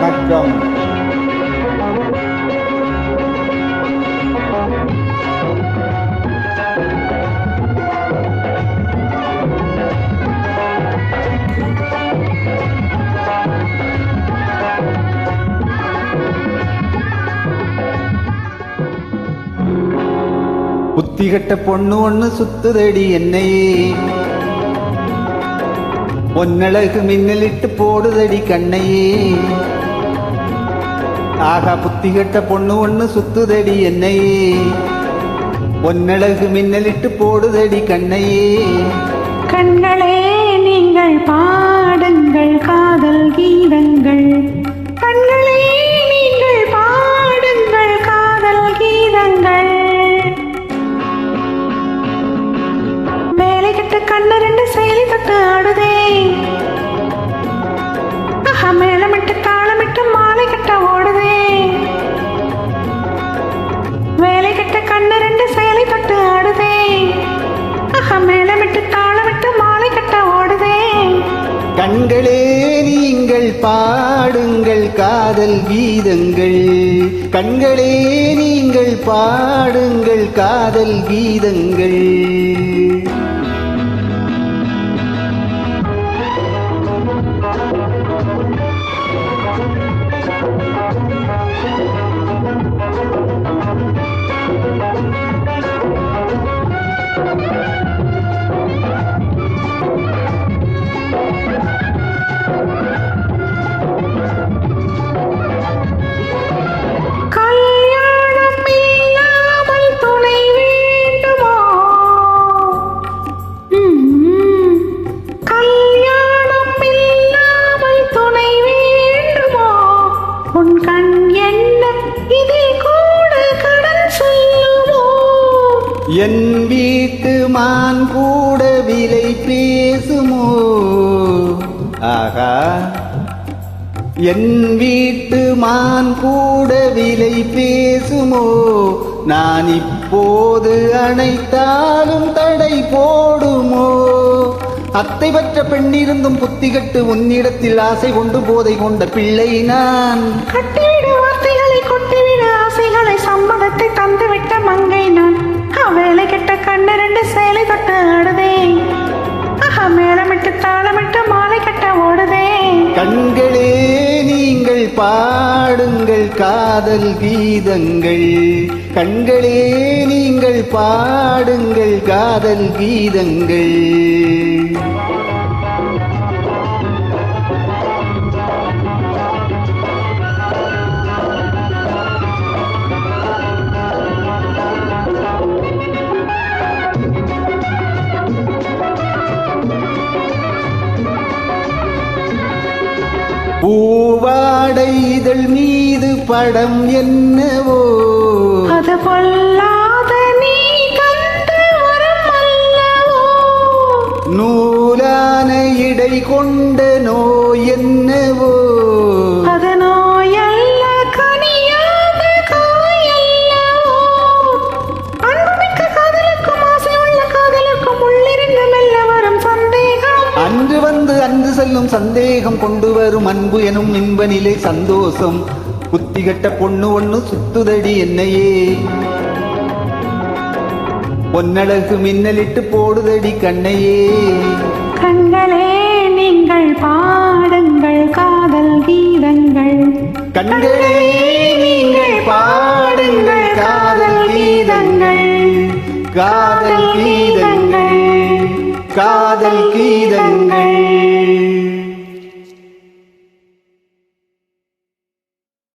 வணக்கம் புத்திகட்ட பொண்ணு ஒண்ணு சுத்துதடி என்னையே. பொன்னழகு மின்னலிட்டு போடுதடி கண்ணையே. ஆகா புத்தி கெட்ட பொண்ணு ஒண்ணு சுத்துதடி என்னையே. பொன்னழகு மின்னலிட்டு போடுதடி கண்ணையே. கண்களே நீங்கள் பாடுங்கள் காதல் கீதங்கள். கண்களே நீங்கள் பாடுங்கள் காதல் கீதங்கள். வேலை கட்ட கண்ணு ரெண்டு செயலி தொட்டு ஆடுதே. ஆஹா மேளமிட்டு கண்களே நீங்கள் பாடுங்கள் காதல் கீதங்கள். கண்களே நீங்கள் பாடுங்கள் காதல் கீதங்கள். என் வீட்டு மான் கூட விலை பேசுமோ? ஆகா என் வீட்டு மான் கூட விலை பேசுமோ? நான் இப்போது அணைத்தாலும் தடை போடுமோ? அத்தை பற்ற பெண்ணிருந்தும் புத்திகட்டு உன்னிடத்தில் ஆசை கொண்டு போதை கொண்ட பிள்ளை நான். கட்டிவிடு வார்த்தைகளை கொட்டிவிடு ஆசைகளை சம்மதத்தை தந்துவிட்ட மங்கை நான். வேலை கெட்ட கண்ணு ரெண்டு சேலை தொட்டு ஆடுதே. ஆஹா மேளமிட்டு தாளமிட்டு மாலை கட்ட ஓடுதே. கண்களே நீங்கள் பாடுங்கள் காதல் கீதங்கள். கண்களே நீங்கள் பாடுங்கள் காதல் கீதங்கள். பூவாடை இதழ் மீது படம் என்னவோ? அது பொல்லாத செல்லும் சந்தேகம் கொண்டு வரும் அன்பு எனும் இன்ப நிலை சந்தோஷம். புத்திகட்ட பொண்ணு ஒண்ணு சுத்துதடி என்னையே. பொன்னழகு மின்னலிட்டு போடுதடி கண்ணையே. கண்களே நீங்கள் பாடுங்கள் காதல் கீதங்கள். கண்களே நீங்கள் பாடுங்கள் காதல் கீதங்கள். காதல் கீதங்கள். காதல் கீதங்கள்.